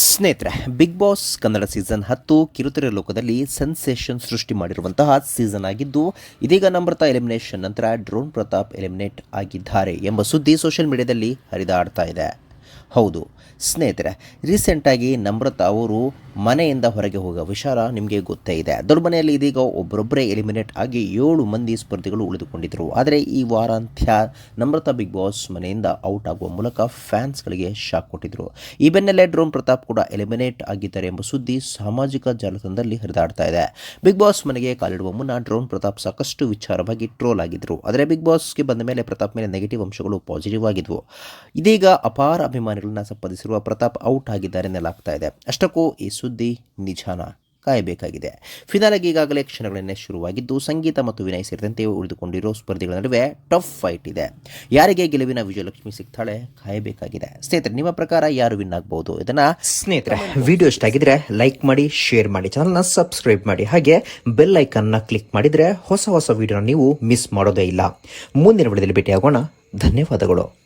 ಸ್ನೇಹಿತರೆ big boss Kannada season ಹತ್ತು ಕಿರುತೆರೆ ಲೋಕದಲ್ಲಿ ಸೆನ್ಸೇಷನ್ ಸೃಷ್ಟಿ ಮಾಡಿರುವಂತಹ ಸೀಸನ್ ಆಗಿದ್ದು, ಇದೀಗ ನಮ್ರತಾ ಎಲಿಮಿನೇಷನ್ ನಂತರ ಡ್ರೋನ್ ಪ್ರತಾಪ್ ಎಲಿಮಿನೇಟ್ ಆಗಿದ್ದಾರೆ ಎಂಬ ಸುದ್ದಿ ಸೋಷಿಯಲ್ ಮೀಡಿಯಾದಲ್ಲಿ ಹರಿದಾಡ್ತಾ ಇದೆ. ಹೌದು, ಸ್ನೇಹಿತರೆ ರೀಸೆಂಟಾಗಿ ನಮ್ರತಾ ಅವರು ಮನೆಯಿಂದ ಹೊರಗೆ ಹೋಗುವ ವಿಚಾರ ನಿಮಗೆ ಗೊತ್ತೇ ಇದೆ. ದೊಡ್ಡಮನೆಯಲ್ಲಿ ಇದೀಗ ಒಬ್ಬರೊಬ್ಬರೇ ಎಲಿಮಿನೇಟ್ ಆಗಿ ಏಳು ಮಂದಿ ಸ್ಪರ್ಧಿಗಳು ಉಳಿದುಕೊಂಡಿದ್ದರು. ಆದರೆ ಈ ವಾರಾಂತ್ಯ ನಮ್ರತಾ ಬಿಗ್ ಬಾಸ್ ಮನೆಯಿಂದ ಔಟ್ ಆಗುವ ಮೂಲಕ ಫ್ಯಾನ್ಸ್ಗಳಿಗೆ ಶಾಕ್ ಕೊಟ್ಟಿದ್ದರು ಈ ಬೆನ್ನಲ್ಲೇ ಡ್ರೋನ್ ಪ್ರತಾಪ್ ಕೂಡ ಎಲಿಮಿನೇಟ್ ಆಗಿದ್ದಾರೆ ಎಂಬ ಸುದ್ದಿ ಸಾಮಾಜಿಕ ಜಾಲತಾಣದಲ್ಲಿ ಹರಿದಾಡ್ತಾ ಇದೆ. ಬಿಗ್ ಬಾಸ್ ಮನೆಗೆ ಕಾಲಿಡುವ ಮುನ್ನ ಡ್ರೋನ್ ಪ್ರತಾಪ್ ಸಾಕಷ್ಟು ವಿಚಾರವಾಗಿ ಟ್ರೋಲ್ ಆಗಿದ್ದರು ಆದರೆ ಬಿಗ್ ಬಾಸ್ಗೆ ಬಂದ ಮೇಲೆ ಪ್ರತಾಪ್ ಮೇಲೆ ನೆಗೆಟಿವ್ ಅಂಶಗಳು ಪಾಸಿಟಿವ್ ಆಗಿದ್ವು. ಇದೀಗ ಅಪಾರ ಅಭಿಮಾನಿಗಳನ್ನ ಸಂಪಾದಿಸಿರುವ ಪ್ರತಾಪ್ ಔಟ್ ಆಗಿದ್ದಾರೆ ಎನ್ನಲಾಗ್ತಾ ಇದೆ. ಅಷ್ಟಕ್ಕೂ ಈ ಸುದ್ದಿ ನಿಜಾನ ಕಾಯಬೇಕಾಗಿದೆ. ಫಿನಾಲೆಗೆ ಈಗಾಗಲೇ ಕ್ಷಣಗಳನ್ನೇ ಶುರುವಾಗಿದ್ದು, ಸಂಗೀತ ಮತ್ತು ವಿನಯ್ ಸೇರಿದಂತೆ ಉಳಿದುಕೊಂಡಿರೋ ಸ್ಪರ್ಧಿಗಳ ನಡುವೆ ಟಫ್ ಫೈಟ್ ಇದೆ. ಯಾರಿಗೆ ಗೆಲುವಿನ ವಿಜಯಲಕ್ಷ್ಮಿ ಸಿಗ್ತಾಳೆ ಕಾಯಬೇಕಾಗಿದೆ. ಸ್ನೇಹಿತರೆ, ನಿಮ್ಮ ಪ್ರಕಾರ ಯಾರು ವಿನ್ ಆಗಬಹುದು ಇದನ್ನ ಸ್ನೇಹಿತರೆ, ವಿಡಿಯೋ ಇಷ್ಟ ಆಗಿದ್ರೆ ಲೈಕ್ ಮಾಡಿ, ಶೇರ್ ಮಾಡಿ, ಚಾನಲ್ನ ಸಬ್ಸ್ಕ್ರೈಬ್ ಮಾಡಿ. ಹಾಗೆ ಬೆಲ್ ಐಕನ್ನ ಕ್ಲಿಕ್ ಮಾಡಿದ್ರೆ ಹೊಸ ಹೊಸ ವಿಡಿಯೋನ ನೀವು ಮಿಸ್ ಮಾಡೋದೇ ಇಲ್ಲ. ಮುಂದಿನ ವಿಡಿಯೋದಲ್ಲಿ ಭೇಟಿಯಾಗೋಣ. ಧನ್ಯವಾದಗಳು.